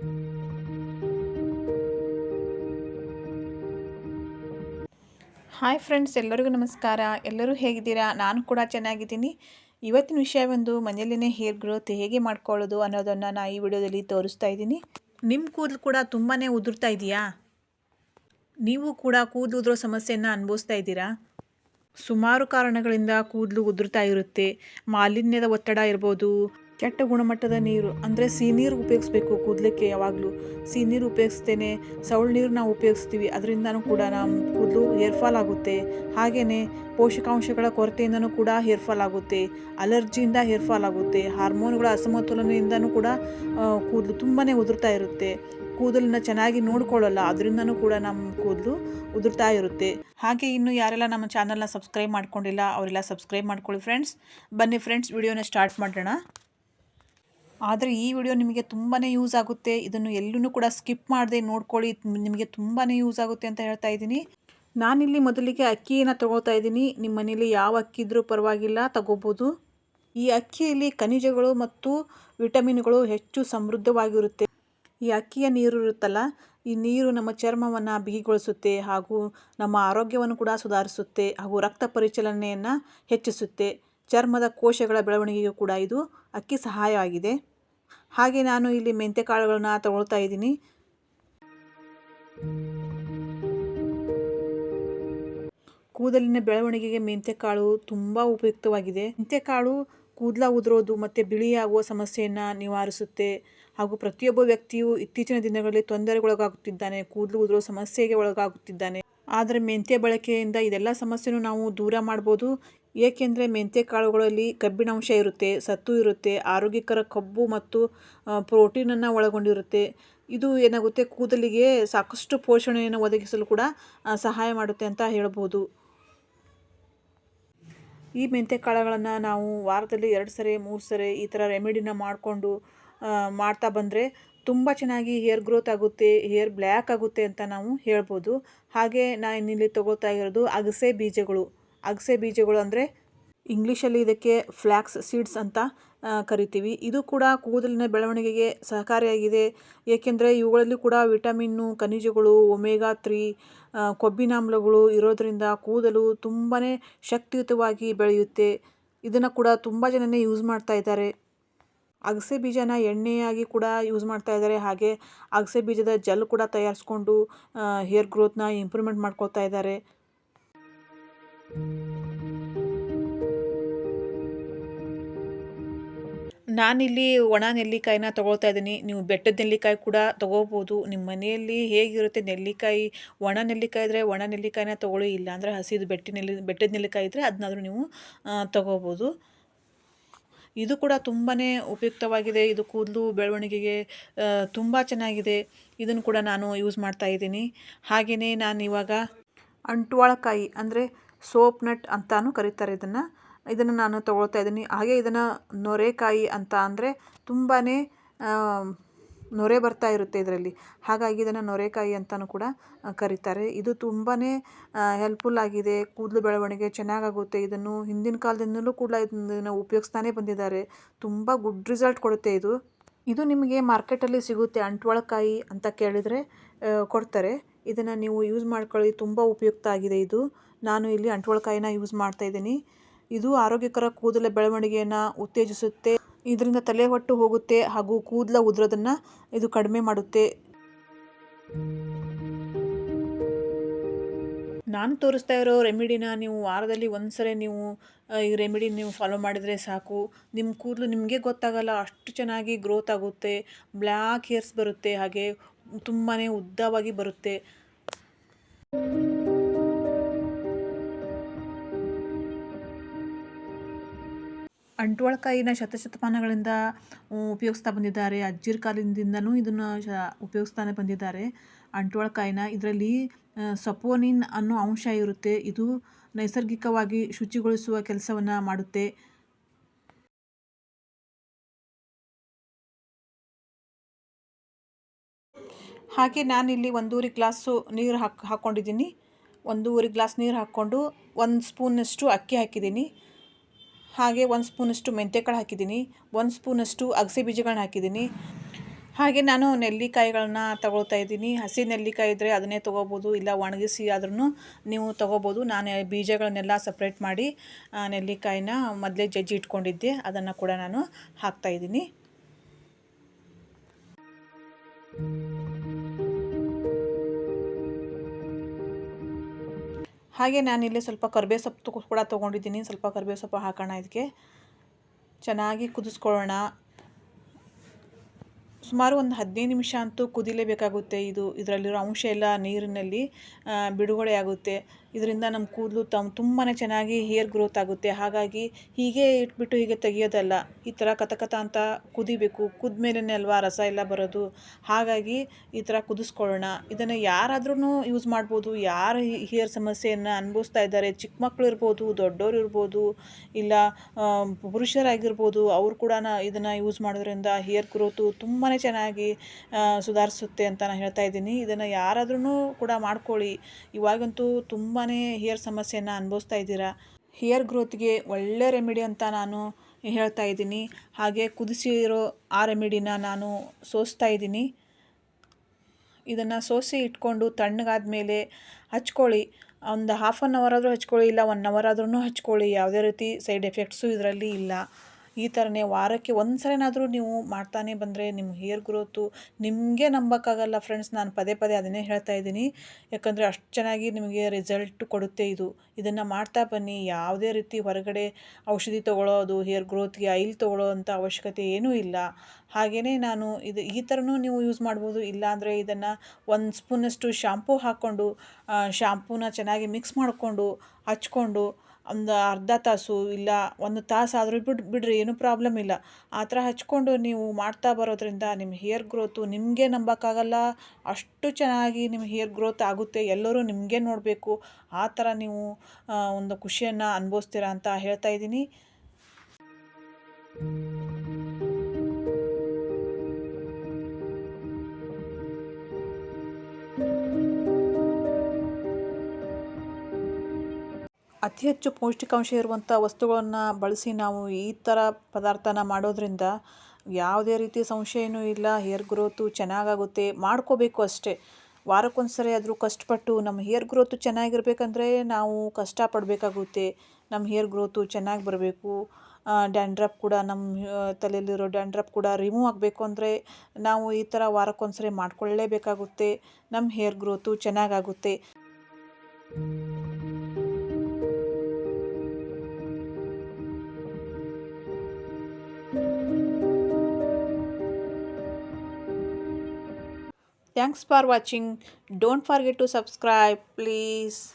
Hi friends ಎಲ್ಲರಿಗೂ ನಮಸ್ಕಾರ. ಎಲ್ಲರೂ ಹೇಗಿದ್ದೀರಾ? ನಾನು ಕೂಡ ಚೆನ್ನಾಗಿದ್ದೀನಿ. ಇವತ್ತಿನ ವಿಷಯ ಒಂದು ಮನೆಯಲ್ಲೇ ಹೇರ್ ಗ್ರೋತ್ ಹೇಗೆ ಮಾಡ್ಕೊಳ್ಳೋದು ಅನ್ನೋದನ್ನು ನಾನು ಈ ವಿಡಿಯೋದಲ್ಲಿ ತೋರಿಸ್ತಾ ಇದ್ದೀನಿ. ನಿಮ್ಮ ಕೂದಲು ಕೂಡ ತುಂಬಾ ಉದುರ್ತಾ ಇದೆಯಾ? ನೀವು ಕೂಡ ಕೂದಲು ಉದುರೋ ಸಮಸ್ಯೆಯನ್ನು ಅನುಭವಿಸ್ತಾ ಇದ್ದೀರಾ? ಸುಮಾರು ಕಾರಣಗಳಿಂದ ಕೂದಲು ಉದುರ್ತಾ ಇರುತ್ತೆ. ಮಾಲಿನ್ಯದ ಒತ್ತಡ ಇರ್ಬೋದು ಕೆಟ್ಟ ಗುಣಮಟ್ಟದ ನೀರು, ಅಂದರೆ ಸಿಹಿ ನೀರು ಉಪಯೋಗಿಸ್ಬೇಕು ಕೂದಲಿಕ್ಕೆ ಯಾವಾಗಲೂ. ಸಿಹಿ ನೀರು ಉಪಯೋಗಿಸ್ತೇನೆ ಸೌಳು ನೀರು ನಾವು ಉಪಯೋಗಿಸ್ತೀವಿ, ಅದರಿಂದನೂ ಕೂಡ ನಮ್ಮ ಕೂದಲು ಹೇರ್ ಫಾಲ್ ಆಗುತ್ತೆ. ಹಾಗೆಯೇ ಪೋಷಕಾಂಶಗಳ ಕೊರತೆಯಿಂದನೂ ಕೂಡ ಹೇರ್ ಫಾಲ್ ಆಗುತ್ತೆ ಅಲರ್ಜಿಯಿಂದ ಹೇರ್ ಫಾಲ್ ಆಗುತ್ತೆ ಹಾರ್ಮೋನ್ಗಳ ಅಸಮತೋಲನದಿಂದನೂ ಕೂಡ ಕೂದಲು ತುಂಬಾ ಉದುರ್ತಾ ಇರುತ್ತೆ. ಕೂದಲನ್ನ ಚೆನ್ನಾಗಿ ನೋಡ್ಕೊಳ್ಳಲ್ಲ, ಅದರಿಂದನೂ ಕೂಡ ನಮ್ಮ ಕೂದಲು ಉದುರ್ತಾ ಇರುತ್ತೆ. ಹಾಗೆ ಇನ್ನು ಯಾರೆಲ್ಲ ನಮ್ಮ ಚಾನಲ್ನ ಸಬ್ಸ್ಕ್ರೈಬ್ ಮಾಡ್ಕೊಂಡಿಲ್ಲ, ಅವರೆಲ್ಲ ಸಬ್ಸ್ಕ್ರೈಬ್ ಮಾಡ್ಕೊಳ್ಳಿ ಫ್ರೆಂಡ್ಸ್ ಬನ್ನಿ ಫ್ರೆಂಡ್ಸ್ ವಿಡಿಯೋನ ಸ್ಟಾರ್ಟ್ ಮಾಡೋಣ. ಆದರೆ ಈ ವಿಡಿಯೋ ನಿಮಗೆ ತುಂಬಾ ಯೂಸ್ ಆಗುತ್ತೆ. ಇದನ್ನು ಎಲ್ಲೂ ಕೂಡ ಸ್ಕಿಪ್ ಮಾಡದೆ ನೋಡ್ಕೊಳ್ಳಿ. ನಿಮಗೆ ತುಂಬಾ ಯೂಸ್ ಆಗುತ್ತೆ ಅಂತ ಹೇಳ್ತಾ ಇದ್ದೀನಿ. ನಾನಿಲ್ಲಿ ಮೊದಲಿಗೆ ಅಕ್ಕಿಯನ್ನು ತಗೊಳ್ತಾ ಇದ್ದೀನಿ. ನಿಮ್ಮ ಮನೇಲಿ ಯಾವ ಅಕ್ಕಿ ಇದ್ರೂ ಪರವಾಗಿಲ್ಲ, ತಗೋಬೋದು. ಈ ಅಕ್ಕಿಯಲ್ಲಿ ಖನಿಜಗಳು ಮತ್ತು ವಿಟಮಿನ್ಗಳು ಹೆಚ್ಚು ಸಮೃದ್ಧವಾಗಿರುತ್ತೆ. ಈ ಅಕ್ಕಿಯ ನೀರು ಇರುತ್ತಲ್ಲ, ಈ ನೀರು ನಮ್ಮ ಚರ್ಮವನ್ನು ಬಿಗಿಗೊಳಿಸುತ್ತೆ ಹಾಗೂ ನಮ್ಮ ಆರೋಗ್ಯವನ್ನು ಕೂಡ ಸುಧಾರಿಸುತ್ತೆ ಹಾಗೂ ರಕ್ತ ಪರಿಚಲನೆಯನ್ನು ಹೆಚ್ಚಿಸುತ್ತೆ. ಚರ್ಮದ ಕೋಶಗಳ ಬೆಳವಣಿಗೆಗೂ ಕೂಡ ಇದು ಅಕ್ಕಿ ಸಹಾಯವಾಗಿದೆ. ಹಾಗೆ ನಾನು ಇಲ್ಲಿ ಮೆಂತ್ಯ ಕಾಳುಗಳನ್ನ ತಗೊಳ್ತಾ ಇದ್ದೀನಿ. ಕೂದಲಿನ ಬೆಳವಣಿಗೆಗೆ ಮೆಂತ್ಯಕಾಳು ತುಂಬ ಉಪಯುಕ್ತವಾಗಿದೆ. ಮೆಂತ್ಯಕಾಳು ಕೂದಲ ಉದುರೋದು ಮತ್ತು ಬಿಳಿಯಾಗುವ ಸಮಸ್ಯೆಯನ್ನು ನಿವಾರಿಸುತ್ತೆ. ಹಾಗೂ ಪ್ರತಿಯೊಬ್ಬ ವ್ಯಕ್ತಿಯು ಇತ್ತೀಚಿನ ದಿನಗಳಲ್ಲಿ ತೊಂದರೆಗೊಳಗಾಗುತ್ತಿದ್ದಾನೆ, ಕೂದಲು ಉದುರೋ ಸಮಸ್ಯೆಗೆ ಒಳಗಾಗುತ್ತಿದ್ದಾನೆ. ಆದರೆ ಮೆಂತ್ಯ ಬಳಕೆಯಿಂದ ಇದೆಲ್ಲ ಸಮಸ್ಯೆನೂ ನಾವು ದೂರ ಮಾಡ್ಬೋದು. ಏಕೆಂದರೆ ಮೆಂತ್ಯ ಕಾಳುಗಳಲ್ಲಿ ಕಬ್ಬಿಣಾಂಶ ಇರುತ್ತೆ, ಸತ್ತು ಇರುತ್ತೆ, ಆರೋಗ್ಯಕರ ಕಬ್ಬು ಮತ್ತು ಪ್ರೋಟೀನನ್ನು ಒಳಗೊಂಡಿರುತ್ತೆ. ಇದು ಏನಾಗುತ್ತೆ, ಕೂದಲಿಗೆ ಸಾಕಷ್ಟು ಪೋಷಣೆಯನ್ನು ಒದಗಿಸಲು ಕೂಡ ಸಹಾಯ ಮಾಡುತ್ತೆ ಅಂತ ಹೇಳ್ಬೋದು. ಈ ಮೆಂತ್ಯ ಕಾಳುಗಳನ್ನು ನಾವು ವಾರದಲ್ಲಿ ಎರಡು ಸರಿ, ಮೂರು ಸರಿ ಈ ಥರ ರೆಮಿಡಿನ ಮಾಡಿಕೊಂಡು ಮಾಡ್ತಾ ಬಂದರೆ ತುಂಬ ಚೆನ್ನಾಗಿ ಹೇರ್ ಗ್ರೋತ್ ಆಗುತ್ತೆ, ಹೇರ್ ಬ್ಲ್ಯಾಕ್ ಆಗುತ್ತೆ ಅಂತ ನಾವು ಹೇಳ್ಬೋದು. ಹಾಗೆ ನಾನು ಇಲ್ಲಿ ತೊಗೊಳ್ತಾ ಇರೋದು ಅಗಸೆ ಬೀಜಗಳು. ಅಗಸೆ ಬೀಜಗಳು ಅಂದರೆ ಇಂಗ್ಲೀಷಲ್ಲಿ ಇದಕ್ಕೆ ಫ್ಲ್ಯಾಕ್ಸ್ ಸೀಡ್ಸ್ ಅಂತ ಕರಿತೀವಿ. ಇದು ಕೂಡ ಕೂದಲಿನ ಬೆಳವಣಿಗೆಗೆ ಸಹಕಾರಿಯಾಗಿದೆ. ಏಕೆಂದರೆ ಇವುಗಳಲ್ಲಿ ಕೂಡ ವಿಟಮಿನ್ನು, ಖನಿಜಗಳು, ಒಮೇಗಾ ತ್ರೀ ಕೊಬ್ಬಿನಾಮ್ಲಗಳು ಇರೋದರಿಂದ ಕೂದಲು ತುಂಬಾ ಶಕ್ತಿಯುತವಾಗಿ ಬೆಳೆಯುತ್ತೆ. ಇದನ್ನು ಕೂಡ ತುಂಬ ಜನನೇ ಯೂಸ್ ಮಾಡ್ತಾ ಇದ್ದಾರೆ. ಅಗಸೆ ಬೀಜನ ಎಣ್ಣೆಯಾಗಿ ಕೂಡ ಯೂಸ್ ಮಾಡ್ತಾ ಇದ್ದಾರೆ. ಹಾಗೆ ಅಗಸೆ ಬೀಜದ ಜೆಲ್ ಕೂಡ ತಯಾರಿಸ್ಕೊಂಡು ಹೇರ್ ಗ್ರೋತ್ನ ಇಂಪ್ರೂವ್ಮೆಂಟ್ ಮಾಡ್ಕೊಳ್ತಾ ಇದ್ದಾರೆ. ನಾನಿಲ್ಲಿ ಒಣ ನೆಲ್ಲಿಕಾಯಿನ ತೊಗೊಳ್ತಾ ಇದ್ದೀನಿ. ನೀವು ಬೆಟ್ಟದ ನೆಲ್ಲಿಕಾಯಿ ಕೂಡ ತೊಗೋಬೋದು ನಿಮ್ಮ ಮನೆಯಲ್ಲಿ ಹೇಗಿರುತ್ತೆ ನೆಲ್ಲಿಕಾಯಿ? ಒಣ ನೆಲ್ಲಿಕಾಯಿ ಇದ್ದರೆ ಒಣ ನೆಲ್ಲಿಕಾಯಿನ ತೊಗೊಳ್ಳಿ ಇಲ್ಲ ಅಂದರೆ ಹಸಿದು ಬೆಟ್ಟ ನೆಲ್ಲಿ, ಬೆಟ್ಟದ ನೆಲ್ಲಿಕಾಯಿ ಇದ್ದರೆ ಅದನ್ನಾದರೂ ನೀವು ತೊಗೋಬೋದು ಇದು ಕೂಡ ತುಂಬಾ ಉಪಯುಕ್ತವಾಗಿದೆ. ಇದು ಕೂದಲು ಬೆಳವಣಿಗೆಗೆ ತುಂಬ ಚೆನ್ನಾಗಿದೆ. ಇದನ್ನು ಕೂಡ ನಾನು ಯೂಸ್ ಮಾಡ್ತಾ ಇದ್ದೀನಿ. ಹಾಗೆಯೇ ನಾನು ಇವಾಗ ಅಂಟ್ವಾಳಕಾಯಿ ಅಂದರೆ ಸೋಪ್ ನಟ್ ಅಂತಾನು ಕರೀತಾರೆ ಇದನ್ನು. ಇದನ್ನು ನಾನು ತೊಗೊಳ್ತಾ ಇದ್ದೀನಿ. ಹಾಗೆ ಇದನ್ನು ನೊರೆಕಾಯಿ ಅಂತ ಅಂದರೆ ತುಂಬಾ ನೊರೆ ಬರ್ತಾ ಇರುತ್ತೆ ಇದರಲ್ಲಿ. ಹಾಗಾಗಿ ಇದನ್ನು ನೊರೆಕಾಯಿ ಅಂತಲೂ ಕೂಡ ಕರೀತಾರೆ. ಇದು ತುಂಬಾ ಹೆಲ್ಪ್ಫುಲ್ ಆಗಿದೆ. ಕೂದಲು ಬೆಳವಣಿಗೆ ಚೆನ್ನಾಗಾಗುತ್ತೆ. ಇದನ್ನು ಹಿಂದಿನ ಕಾಲದಿಂದಲೂ ಕೂಡ ಇದನ್ನು ಉಪಯೋಗಿಸ್ತಾನೆ ಬಂದಿದ್ದಾರೆ. ತುಂಬ ಗುಡ್ ರಿಸಲ್ಟ್ ಕೊಡುತ್ತೆ ಇದು. ಇದು ನಿಮಗೆ ಮಾರ್ಕೆಟಲ್ಲಿ ಸಿಗುತ್ತೆ. ಅಂಟ್ವಾಳಕಾಯಿ ಅಂತ ಕೇಳಿದರೆ ಕೊಡ್ತಾರೆ. ಇದನ್ನು ನೀವು ಯೂಸ್ ಮಾಡ್ಕೊಳ್ಳಿ. ತುಂಬ ಉಪಯುಕ್ತ ಆಗಿದೆ ಇದು. ನಾನು ಇಲ್ಲಿ ಅಂಟ್ವಳ್ಕಾಯಿನ ಯೂಸ್ ಮಾಡ್ತಾ ಇದ್ದೀನಿ. ಇದು ಆರೋಗ್ಯಕರ ಕೂದಲ ಬೆಳವಣಿಗೆಯನ್ನು ಉತ್ತೇಜಿಸುತ್ತೆ. ಇದರಿಂದ ತಲೆ ಹೊಟ್ಟು ಹೋಗುತ್ತೆ ಹಾಗೂ ಕೂದಲ ಉದುರೋದನ್ನು ಇದು ಕಡಿಮೆ ಮಾಡುತ್ತೆ. ನಾನು ತೋರಿಸ್ತಾ ಇರೋ ರೆಮಿಡಿನ ನೀವು ವಾರದಲ್ಲಿ ಒಂದು ಸರಿ ನೀವು ಈ ರೆಮಿಡಿ ನೀವು ಫಾಲೋ ಮಾಡಿದರೆ ಸಾಕು. ನಿಮ್ಮ ಕೂದಲು ನಿಮಗೆ ಗೊತ್ತಾಗಲ್ಲ. ಅಷ್ಟು ಚೆನ್ನಾಗಿ ಗ್ರೋತ್ ಆಗುತ್ತೆ. ಬ್ಲ್ಯಾಕ್ ಹೇರ್ಸ್ ಬರುತ್ತೆ. ಹಾಗೆ ತುಂಬಾ ಉದ್ದವಾಗಿ ಬರುತ್ತೆ. ಅಂಟುವಳಕಾಯಿನ ಶತಶತಮಾನಗಳಿಂದ ಉಪಯೋಗಿಸ್ತಾ ಬಂದಿದ್ದಾರೆ. ಅಜ್ಜಿರ ಕಾಲದಿಂದನೂ ಇದನ್ನು ಶ, ಉಪಯೋಗಿಸ್ತಾನೆ ಬಂದಿದ್ದಾರೆ. ಅಂಟುವಳಕಾಯಿನ ಇದರಲ್ಲಿ ಸಪೋನಿನ್ ಅನ್ನೋ ಅಂಶ ಇರುತ್ತೆ. ಇದು ನೈಸರ್ಗಿಕವಾಗಿ ಶುಚಿಗೊಳಿಸುವ ಕೆಲಸವನ್ನು ಮಾಡುತ್ತೆ. ಹಾಗೆ ನಾನಿಲ್ಲಿ ಒಂದೂವರೆ ಗ್ಲಾಸು ನೀರು ಹಾಕಿ, ಹಾಕ್ಕೊಂಡಿದ್ದೀನಿ. ಒಂದೂವರೆ ಗ್ಲಾಸ್ ನೀರು ಹಾಕ್ಕೊಂಡು ಒಂದು ಸ್ಪೂನಷ್ಟು ಅಕ್ಕಿ ಹಾಕಿದ್ದೀನಿ. ಹಾಗೆ ಒಂದು ಸ್ಪೂನಷ್ಟು ಮೆಂತ್ಯಕಾಳು ಹಾಕಿದ್ದೀನಿ. ಒಂದು ಸ್ಪೂನಷ್ಟು ಅಗಸೆ ಬೀಜಗಳನ್ನ ಹಾಕಿದ್ದೀನಿ. ಹಾಗೆ ನಾನು ನೆಲ್ಲಿಕಾಯಿಗಳನ್ನ ತಗೊಳ್ತಾ ಇದ್ದೀನಿ. ಹಸಿ ನೆಲ್ಲಿಕಾಯಿ ಇದ್ದರೆ ಅದನ್ನೇ ತೊಗೋಬೋದು, ಇಲ್ಲ ಒಣಗಿಸಿ ಆದ್ರೂ ನೀವು ತೊಗೋಬೋದು. ನಾನು ಬೀಜಗಳನ್ನೆಲ್ಲ ಸಪ್ರೇಟ್ ಮಾಡಿ ನೆಲ್ಲಿಕಾಯಿನ ಮೊದಲೇ ಜಜ್ಜಿ ಇಟ್ಕೊಂಡಿದ್ದೆ. ಅದನ್ನು ಕೂಡ ನಾನು ಹಾಕ್ತಾಯಿದ್ದೀನಿ ಹಾಗೆ ನಾನಿಲ್ಲಿ ಸ್ವಲ್ಪ ಕರಿಬೇವು ಸೊಪ್ಪು ಕೂಡ ತೊಗೊಂಡಿದ್ದೀನಿ. ಸ್ವಲ್ಪ ಕರಿಬೇವು ಸೊಪ್ಪು ಹಾಕೋಣ ಇದಕ್ಕೆ. ಚೆನ್ನಾಗಿ ಕುದಿಸ್ಕೊಳ್ಳೋಣ. ಸುಮಾರು ಒಂದು ಹದಿನೈದು ನಿಮಿಷ ಅಂತೂ ಕುದಿಲೇಬೇಕಾಗುತ್ತೆ. ಇದು ಇದರಲ್ಲಿರೋ ಅಂಶ ಎಲ್ಲ ನೀರಿನಲ್ಲಿ ಬಿಡುಗಡೆ ಆಗುತ್ತೆ. ಇದರಿಂದ ನಮ್ಮ ಕೂದಲು ತಮ್ ತುಂಬಾ ಚೆನ್ನಾಗಿ ಹೇರ್ ಗ್ರೋತ್ ಆಗುತ್ತೆ. ಹಾಗಾಗಿ ಹೀಗೆ ಇಟ್ಬಿಟ್ಟು ಹೀಗೆ ತೆಗಿಯೋದಲ್ಲ, ಈ ಥರ ಕಥಕಥ ಅಂತ ಕುದಿಬೇಕು. ಕುದ್ಮೇಲೆ ಅಲ್ವಾ ರಸ ಎಲ್ಲ ಬರೋದು. ಹಾಗಾಗಿ ಈ ಥರ ಕುದಿಸ್ಕೊಳ್ಳೋಣ. ಇದನ್ನು ಯಾರಾದ್ರೂ ಯೂಸ್ ಮಾಡ್ಬೋದು. ಯಾರು ಹೇರ್ ಸಮಸ್ಯೆಯನ್ನು ಅನುಭವಿಸ್ತಾ ಇದ್ದಾರೆ, ಚಿಕ್ಕ ಮಕ್ಕಳು ಇರ್ಬೋದು, ದೊಡ್ಡವರು ಇರ್ಬೋದು, ಇಲ್ಲ ಪುರುಷರಾಗಿರ್ಬೋದು, ಅವ್ರು ಕೂಡ ಇದನ್ನು ಯೂಸ್ ಮಾಡೋದ್ರಿಂದ ಹೇರ್ ಗ್ರೋತು ತುಂಬಾ ಚೆನ್ನಾಗಿ ಸುಧಾರಿಸುತ್ತೆ ಅಂತ ನಾನು ಹೇಳ್ತಾ ಇದ್ದೀನಿ. ಇದನ್ನು ಯಾರಾದ್ರೂ ಕೂಡ ಮಾಡ್ಕೊಳ್ಳಿ. ಇವಾಗಂತೂ ತುಂಬಾ ಹೇರ್ ಸಮಸ್ಯೆಯನ್ನು ಅನುಭವಿಸ್ತಾ ಇದ್ದೀರಾ? ಹೇರ್ ಗ್ರೋತ್ಗೆ ಒಳ್ಳೆ ರೆಮಿಡಿ ಅಂತ ನಾನು ಹೇಳ್ತಾ ಇದ್ದೀನಿ. ಹಾಗೆ ಕುದಿಸಿರೋ ಆ ರೆಮಿಡಿನ ನಾನು ಸೋಸ್ತಾ ಇದ್ದೀನಿ. ಇದನ್ನು ಸೋಸಿ ಇಟ್ಕೊಂಡು ತಣ್ಣಗಾದ ಮೇಲೆ ಹಚ್ಕೊಳ್ಳಿ. ಒಂದು ಹಾಫ್ ಆನ್ ಅವರ್ ಆದರೂ ಹಚ್ಕೊಳ್ಳಿ, ಇಲ್ಲ ಒನ್ ಅವರ್ ಆದ್ರೂ ಹಚ್ಕೊಳ್ಳಿ. ಯಾವುದೇ ರೀತಿ ಸೈಡ್ ಎಫೆಕ್ಟ್ಸು ಇದರಲ್ಲಿ ಇಲ್ಲ. ಈ ಥರನೇ ವಾರಕ್ಕೆ ಒಂದು ಸರಿನಾದರೂ ನೀವು ಮಾಡ್ತಾನೆ ಬಂದರೆ ನಿಮ್ಮ ಹೇರ್ ಗ್ರೋತು ನಿಮಗೆ ನಂಬೋಕ್ಕಾಗಲ್ಲ ಫ್ರೆಂಡ್ಸ್ ನಾನು ಪದೇ ಪದೇ ಅದನ್ನೇ ಹೇಳ್ತಾ ಇದ್ದೀನಿ. ಯಾಕಂದರೆ ಅಷ್ಟು ಚೆನ್ನಾಗಿ ನಿಮಗೆ ರಿಸಲ್ಟ್ ಕೊಡುತ್ತೆ ಇದು. ಇದನ್ನು ಮಾಡ್ತಾ ಬನ್ನಿ. ಯಾವುದೇ ರೀತಿ ಹೊರಗಡೆ ಔಷಧಿ ತೊಗೊಳ್ಳೋದು ಹೇರ್ ಗ್ರೋತ್ಗೆ ಆಯಿಲ್ ತೊಗೊಳ್ಳೋ ಅಂಥ ಅವಶ್ಯಕತೆ ಏನೂ ಇಲ್ಲ. ಹಾಗೆಯೇ ನಾನು ಇದು ಈ ಥರನೂ ನೀವು ಯೂಸ್ ಮಾಡ್ಬೋದು. ಇಲ್ಲಾಂದರೆ ಇದನ್ನು ಒಂದು ಸ್ಪೂನಷ್ಟು ಶಾಂಪೂ ಹಾಕ್ಕೊಂಡು ಶಾಂಪೂನ ಚೆನ್ನಾಗಿ ಮಿಕ್ಸ್ ಮಾಡಿಕೊಂಡು ಹಚ್ಕೊಂಡು ಒಂದು ಅರ್ಧ ತಾಸು ಇಲ್ಲ ಒಂದು ತಾಸು ಆದರೂ ಬಿಡ್, ಬಿಡ್ರಿ, ಏನೂ ಪ್ರಾಬ್ಲಮ್ ಇಲ್ಲ. ಆ ಥರ ಹಚ್ಕೊಂಡು ನೀವು ಮಾಡ್ತಾ ಬರೋದ್ರಿಂದ ನಿಮ್ಮ ಹೇರ್ ಗ್ರೋತು ನಿಮಗೆ ನಂಬೋಕ್ಕಾಗಲ್ಲ. ಅಷ್ಟು ಚೆನ್ನಾಗಿ ನಿಮ್ಮ ಹೇರ್ ಗ್ರೋತ್ ಆಗುತ್ತೆ. ಎಲ್ಲರೂ ನಿಮಗೆ ನೋಡಬೇಕು. ಆ ಥರ ನೀವು ಒಂದು ಖುಷಿಯನ್ನು ಅನುಭವಿಸ್ತೀರಾ ಅಂತ ಹೇಳ್ತಾ ಇದ್ದೀನಿ. ಅತಿ ಹೆಚ್ಚು ಪೌಷ್ಟಿಕಾಂಶ ಇರುವಂಥ ವಸ್ತುಗಳನ್ನು ಬಳಸಿ ನಾವು ಈ ಥರ ಪದಾರ್ಥನ ಮಾಡೋದ್ರಿಂದ ಯಾವುದೇ ರೀತಿ ಸಂಶಯನೂ ಇಲ್ಲ ಹೇರ್ ಗ್ರೋತು ಚೆನ್ನಾಗಾಗುತ್ತೆ. ಮಾಡ್ಕೋಬೇಕು ಅಷ್ಟೇ. ವಾರಕ್ಕೊಂದು ಸರಿ ಆದರೂ ಕಷ್ಟಪಟ್ಟು ನಮ್ಮ ಹೇರ್ ಗ್ರೋತು ಚೆನ್ನಾಗಿರ್ಬೇಕಂದ್ರೆ ನಾವು ಕಷ್ಟಪಡಬೇಕಾಗುತ್ತೆ. ನಮ್ಮ ಹೇರ್ ಗ್ರೋತು ಚೆನ್ನಾಗಿ ಬರಬೇಕು. ಡ್ಯಾಂಡ್ರಫ್ ಕೂಡ ನಮ್ಮ ತಲೆಯಲ್ಲಿರೋ ಡ್ಯಾಂಡ್ರಫ್ ಕೂಡ ರಿಮೂವ್ ಆಗಬೇಕು ಅಂದರೆ ನಾವು ಈ ಥರ ವಾರಕ್ಕೊಂದು ಸರಿ ಮಾಡ್ಕೊಳ್ಳೇಬೇಕಾಗುತ್ತೆ. ನಮ್ಮ ಹೇರ್ ಗ್ರೋತು ಚೆನ್ನಾಗಾಗುತ್ತೆ. Thanks for watching. Don't forget to subscribe, please.